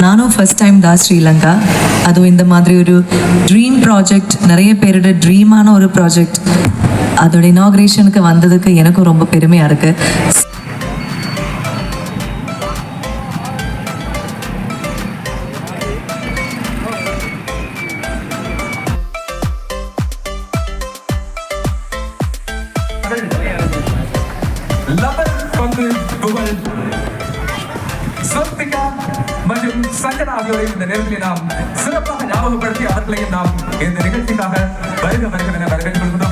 நானும் first time தான் ஸ்ரீலங்கா. அதுவும் இந்த மாதிரி ஒரு ட்ரீம் ப்ராஜெக்ட் நிறைய பேரோட ட்ரீமான ஒரு ப்ராஜெக்ட் அதோட இனாக்ரேஷனுக்கு வந்ததுக்கு எனக்கும் ரொம்ப பெருமையாக இருக்குது லபன் ஸ்வஸ்திகா மற்றும் சஞ்சனா ஆகியோரை இந்த நேரத்தில் நாம் சிறப்பாக ஞாபகப்படுத்தி அவர்களையும் நாம் இந்த நிகழ்ச்சிக்காக வருக வருகிறேன் வரவேற்கொள்கிறோம்.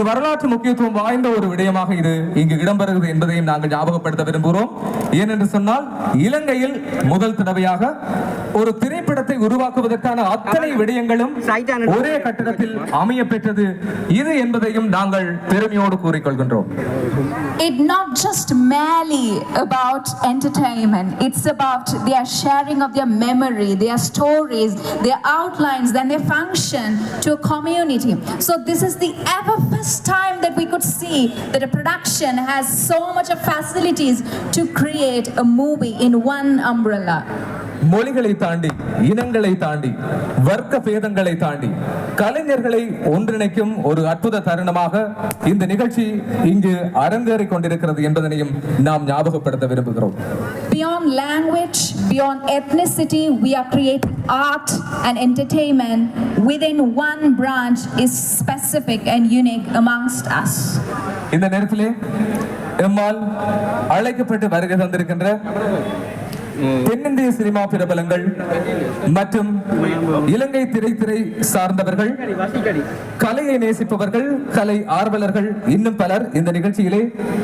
வரவேற்றுக் கொள்கிறோம் ஒரு வரலாற்று முக்கியத்துவம் வாய்ந்த ஒரு விடயமாக இது இங்கு இடம்பெறுகிறது என்பதையும் நாங்கள் ஞாபகப்படுத்த விரும்புகிறோம் ஏனென்று சொன்னால் இலங்கையில் முதல் தடவையாக ஒரு திரைப்படத்தை உருவாக்குவதற்கான அத்தனை விடயங்களும் ஒரே கட்டிடத்தில் அமைய பெற்றது இது என்பதையும் நாங்கள் பெருமையோடு கூறிக்கொள்கின்றோம் It not just merely about entertainment. It's about their sharing of their memory, their stories, their outlines, then their function to a community. So this is the ever first time that we could see that a production has so much of facilities to create a movie in one umbrella. மொழிகளை தாண்டி இனங்களை தாண்டி வர்க்க பேதங்களை தாண்டி கலைஞர்களை ஒன்றிணைக்கும் ஒரு அற்புத தருணமாக இந்த நிகழ்ச்சி இங்கு அரங்கேறிக் கொண்டிருக்கிறது என்பதனையும் நாம் ஞாபகப்படுத்த விரும்புகிறோம் Beyond language, beyond ethnicity, we are creating art and entertainment within one branch is specific and unique amongst us. இந்த நேரத்திலே எம்மால் அழைக்கப்பட்டு வருகை தந்திருக்கின்ற தென்னிந்திய சினிமா பிரபலங்கள் மற்றும் இலங்கை திரைத்துறை சார்ந்தவர்கள் கலையை நேசிப்பவர்கள் கலை ஆர்வலர்கள் இன்னும் பலர் இந்த நிகழ்ச்சியிலே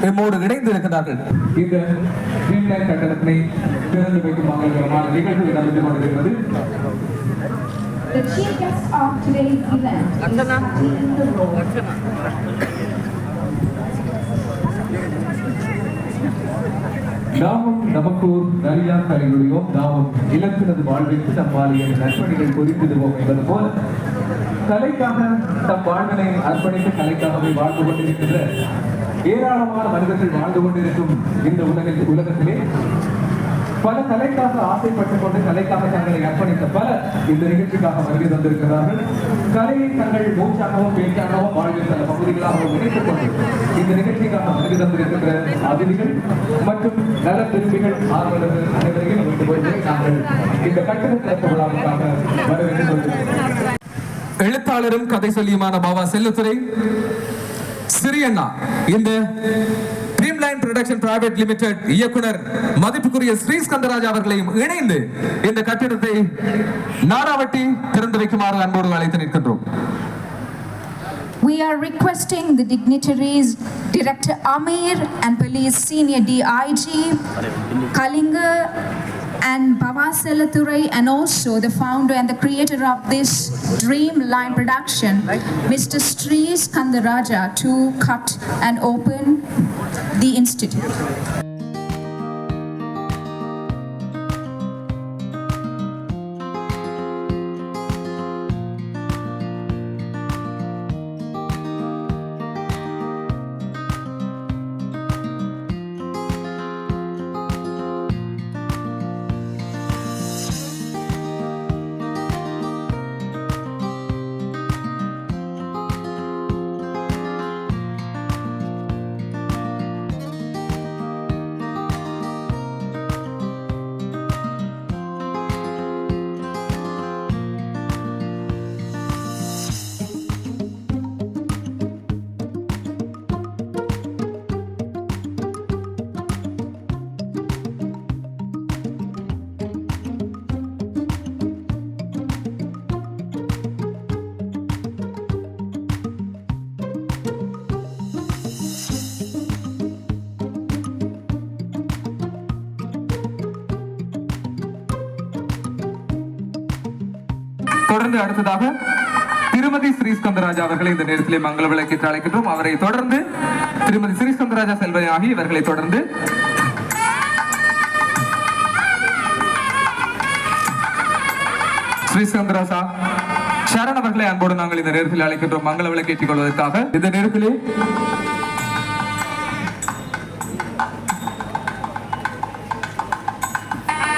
எம்மோடு இணைந்து இருக்கிறார்கள் இந்த ஸ்ட்ரீம்லைன் கட்டணத்தினை திறந்து வைக்கும் மங்களகரமான நிகழ்வு நடந்து கொண்டிருக்கிறது. The chief guest of today's event is in the Road. நாமும் நமக்கூர் நலியா கலைகளையும் நாமும் இலக்கினது வாழ்விற்கு நம் வாழியம் நற்பணிகள் குறிப்பிடுவோம் என்பது போல் கலைக்காக தம் வாழ்வினை அர்ப்பணித்து கலைக்காகவே வாழ்ந்து கொண்டிருக்கின்ற ஏராளமான மனிதர்கள் வாழ்ந்து கொண்டிருக்கும் இந்த உலகத்தில் உலகத்திலே பல கலைக்காக ஆசைப்பட்டுக் கொண்டு கலைக்காக தங்களை அர்ப்பணித்த பலர் இந்த நிகழ்ச்சிக்காக வருகை தந்திருக்கிறார்கள். கலையை தங்கள் மூச்சாகவும் பேச்சாகவும் வாழ்வில் பல பகுதிகளாகவும் இணைத்துக் கொண்டு இந்த நிகழ்ச்சிக்காக வருகை தந்திருக்கின்ற அதிதிகள் மற்றும் நல விரும்பிகள் ஆர்வலர்கள் அனைவரையும் கொண்டு நாங்கள் இந்த கட்டண திறப்பு விழாவுக்காக வரவேற்று எழுத்தாளரும் கதை சொல்லியுமான பாபா செல்லத்துறை சிறியண்ணா இந்த ட்ரீம்லைன் ப்ரொடக்ஷன் பிரைவேட் லிமிடெட் இயக்குனர் மதிப்புக்குரிய ஸ்ரீ ஸ்கந்தராஜ் அவர்களையும் இணைந்து இந்த கட்டிடத்தை நாராவட்டி திறந்து வைக்குமாறு அன்போடு அழைத்து நிற்கின்றோம் We are requesting the dignitaries, Director Amir and Police Senior DIG, Kalinga and Bavasalathurai and also the founder and the creator of this Dreamline production, Mr. Sri Skandaraja to cut and open the institute. தொடர்ந்து அடுத்ததாக திருமதி ஸ்ரீஸ்கந்தராஜா அவர்களை இந்த நேரத்திலே மங்கள விளக்கிற்கு அழைக்கின்றோம். அவரை தொடர்ந்து திருமதி ஸ்ரீஸ்கந்தராஜா செல்வன் ஆகி இவர்களை தொடர்ந்து ஸ்ரீஸ்கந்தராஜா சரண் அவர்களை அன்போடு நாங்கள் இந்த நேரத்தில் அழைக்கின்றோம். மங்கள விளக்கேற்றிக் கொள்வதற்காக. இந்த நேரத்திலே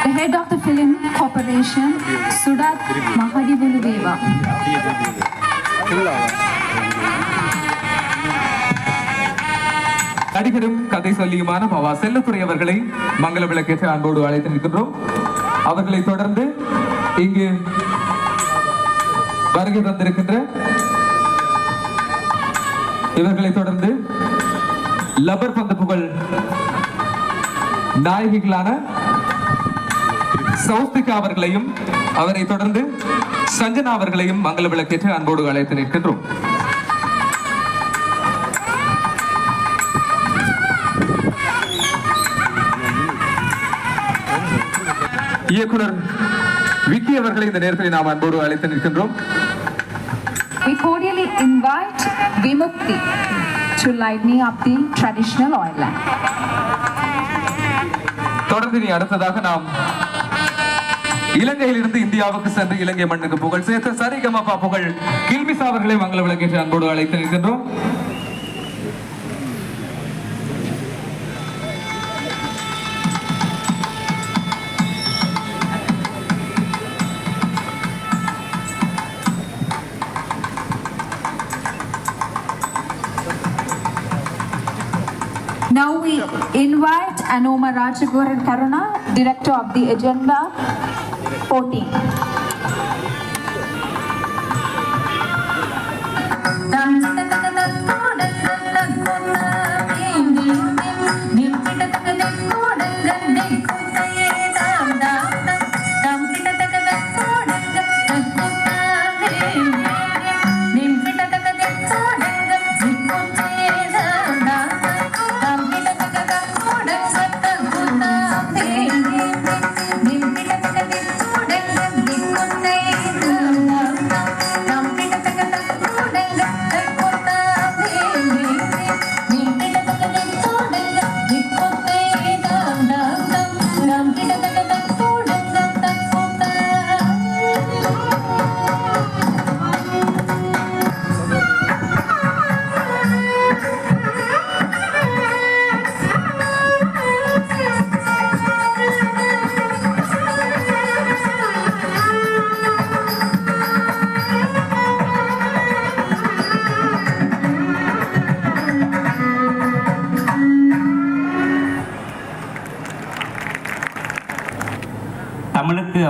The head of the film corporation, Sudat Mahadivuludeva. நடிகரும் கதை சொல்லியுமான பவா செல்லத்துறை அவர்களை மங்கள விளக்கேற்ற அன்போடு அழைத்து நிற்கின்றோம் அவர்களை தொடர்ந்து இங்கு வருகை தந்திருக்கின்ற இவர்களை தொடர்ந்து லப்பர் பந்து புகழ் நாயகிகளான சௌஸ்திகா அவர்களையும் அவரை தொடர்ந்து சஞ்சனா அவர்களையும் மங்கள விளக்கேற்று அன்போடு அழைத்து நிற்கின்றோம் இயக்குனர் விக்கி அவர்களை இந்த நேரத்தில் நாம் அன்போடு அழைத்து நிற்கின்றோம் We cordially invite Vimukti to lighten up the traditional oil lamp. தொடர்ந்து நீ அடுத்ததாக நாம் இலங்கையில் இருந்து இந்தியாவுக்கு சென்று இலங்கை மண்ணுக்கு புகழ் சேர்த்த சரிகமபா புகழ் கில்மிசா அவர்களை மங்கள விளக்கேற்று அன்போடு அழைத்து நிற்கின்றோம். Now we invite Anoma Rajagoran Karuna, Director of the Agenda, 14. Dance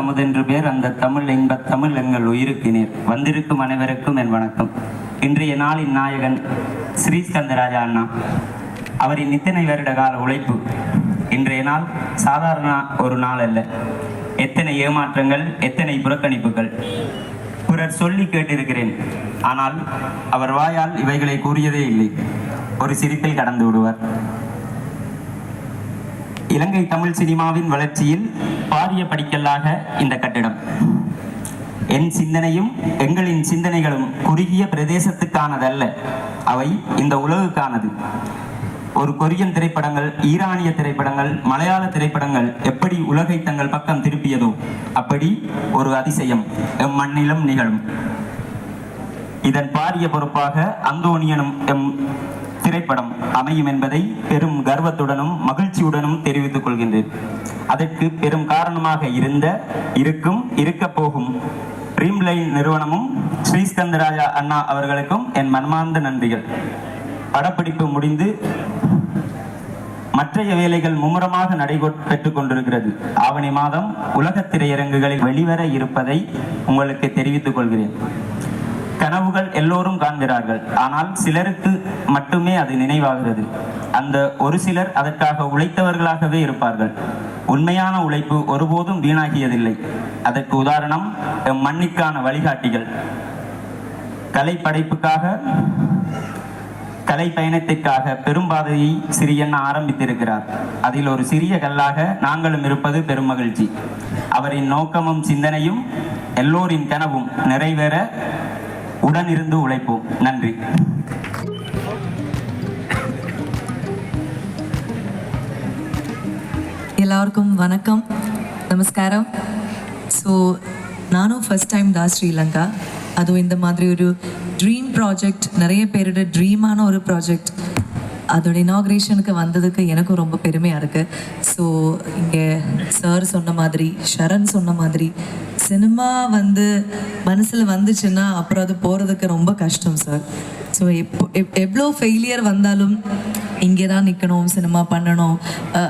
அமுதென்று பேர் அந்த தமிழ் இன்ப தமிழ் எங்கள் உயிருக்கு நீர் வந்திருக்கும் அனைவருக்கும் என் வணக்கம். இன்றைய நாளின் நாயகன் ஸ்ரீஸ்கந்தராஜா அண்ணா. அவரின் இத்தனை வருட கால உழைப்பு இன்றைய நாள் சாதாரண ஒரு நாள் அல்ல. எத்தனை ஏமாற்றங்கள் எத்தனை புறக்கணிப்புகள். பிறர் சொல்லி கேட்டிருக்கிறேன். ஆனால் அவர் வாயால் இவைகளை கூறியதே இல்லை. ஒரு சிரிப்பில் கடந்து விடுவார். இலங்கை தமிழ் சினிமாவின் வளர்ச்சியில் பாரிய படிக்கல்லாக இந்த கட்டிடம். என் சிந்தனையும் எங்களின் சிந்தனைகளும் குறுகிய பிரதேசத்துக்கானதல்ல. அவை இந்த உலகுக்கானது. ஒரு கொரியன் திரைப்படங்கள் ஈரானிய திரைப்படங்கள் மலையாள திரைப்படங்கள் எப்படி உலகை தங்கள் பக்கம் திருப்பியதோ அப்படி ஒரு அதிசயம் எம் மண்ணிலும் நிகழும். இதன் பாரிய பொறுப்பாக அந்தோனியனும் எம் திரைப்படம் அமையும் என்பதை பெரும் கர்வத்துடனும் மகிழ்ச்சியுடனும் தெரிவித்துக் கொள்கின்றேன். அதற்கு பெரும் காரணமாக இருந்த இருக்கும் இருக்க போகும் ட்ரீம்லைன் நிறுவனமும் ஸ்ரீஸ்கந்தராஜா அண்ணா அவர்களுக்கும் என் மன்மார்ந்த நன்றிகள். படப்பிடிப்பு முடிந்து மற்றைய வேலைகள் மும்முரமாக நடைபெற்றுக் கொண்டிருக்கிறது. ஆவணி மாதம் உலக திரையரங்குகளில் வெளிவர இருப்பதை உங்களுக்கு தெரிவித்துக் கொள்கிறேன். கனவுகள் எல்லோரும் காண்கிறார்கள். ஆனால் சிலருக்கு மட்டுமே அது நினைவாகிறது. அந்த ஒரு சிலர் அதற்காக உழைத்தவர்களாகவே இருப்பார்கள். உண்மையான உழைப்பு ஒருபோதும் வீணாகியதில்லை. அதற்கு உதாரணம் எம் மண்ணிற்கான வழிகாட்டிகள். கலை படைப்புக்காக கலை பயணத்திற்காக பெரும்பாதையை சிறியண்ணா ஆரம்பித்திருக்கிறார். அதில் ஒரு சிறிய கல்லாக நாங்களும் இருப்பது பெரும் மகிழ்ச்சி. அவரின் நோக்கமும் சிந்தனையும் எல்லோரின் கனவும் நிறைவேற உடனிருந்து உழைப்போம். நன்றி. எல்லாருக்கும் வணக்கம். நமஸ்காரம். ஸோ நானும் ஃபர்ஸ்ட் டைம் தான் ஸ்ரீலங்கா. அதுவும் இந்த மாதிரி ஒரு ட்ரீம் ப்ராஜெக்ட் நிறைய பேரோட ட்ரீமான ஒரு ப்ராஜெக்ட் அதோட இனாக்ரேஷனுக்கு வந்ததுக்கு எனக்கும் ரொம்ப பெருமையாக இருக்குது ஸோ இங்கே சார் சொன்ன மாதிரி ஷரண் சொன்ன மாதிரி சினிமா வந்து மனசில் வந்துச்சுன்னா அப்புறம் அது போகிறதுக்கு ரொம்ப கஷ்டம் சார். ஸோ எப்போ எவ்வளோ ஃபெயிலியர் வந்தாலும் இங்கே தான் நிற்கணும் சினிமா பண்ணணும்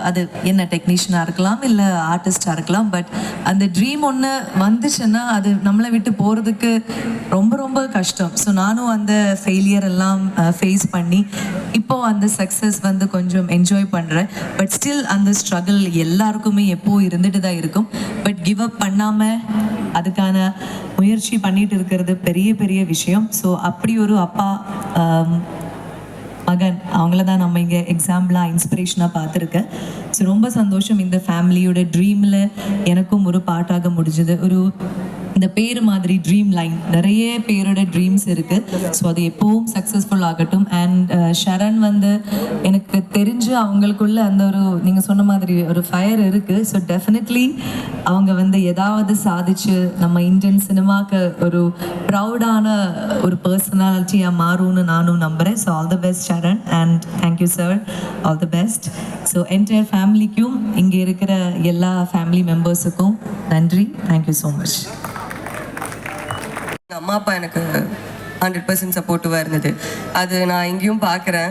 அது என்ன டெக்னீஷியனாக இருக்கலாம் இல்லை ஆர்டிஸ்டாக இருக்கலாம் பட் அந்த ட்ரீம் ஒன்று வந்துச்சுன்னா அது நம்மளை விட்டு போகிறதுக்கு ரொம்ப ரொம்ப கஷ்டம். ஸோ நானும் அந்த ஃபெயிலியர் எல்லாம் ஃபேஸ் பண்ணி இப்போ அந்த சக்ஸஸ் வந்து கொஞ்சம் என்ஜாய் பண்ணுறேன் பட் ஸ்டில் அந்த ஸ்ட்ரகிள் எல்லாருக்குமே எப்போ இருந்துட்டு தான் இருக்கும். பட் கிவ் அப் பண்ணாமல் அதுக்கான முயற்சி பண்ணிட்டு இருக்கிறது பெரிய பெரிய விஷயம். ஸோ அப்படி ஒரு அப்பா Um, மகன் அவங்கள தான் நம்ம இங்கே எக்ஸாம்பிளாக இன்ஸ்பிரேஷனாக பார்த்துருக்கேன். ஸோ ரொம்ப சந்தோஷம் இந்த ஃபேமிலியோட ட்ரீமில் எனக்கும் ஒரு பாட்டாக முடிஞ்சது. ஒரு இந்த பேர் மாதிரி ட்ரீம் லைன் நிறைய பேரோட ட்ரீம்ஸ் இருக்குது ஸோ அது எப்போவும் சக்ஸஸ்ஃபுல் ஆகட்டும். அண்ட் ஷரண் uh, வந்து எனக்கு தெரிஞ்சு அவங்களுக்குள்ள அந்த ஒரு நீங்கள் சொன்ன மாதிரி ஒரு ஃபயர் இருக்குது ஸோ டெஃபினெட்லி அவங்க வந்து ஏதாவது சாதிச்சு நம்ம இந்தியன் சினிமாக்கு ஒரு ப்ரௌடான ஒரு பர்சனாலிட்டியாக மாறும்னு நானும் நம்புகிறேன் so all the best Sharan and thank you sir all the best so entire ஃபேமிலிக்கும் இங்கே இருக்கிற எல்லா ஃபேமிலி மெம்பர்ஸுக்கும் நன்றி. தேங்க்யூ ஸோ மச் எங்கள் அம்மா அப்பா எனக்கு ஹண்ட்ரட் பர்சன்ட் சப்போர்ட்டிவாக இருந்தது. அது நான் எங்கேயும் பார்க்குறேன்.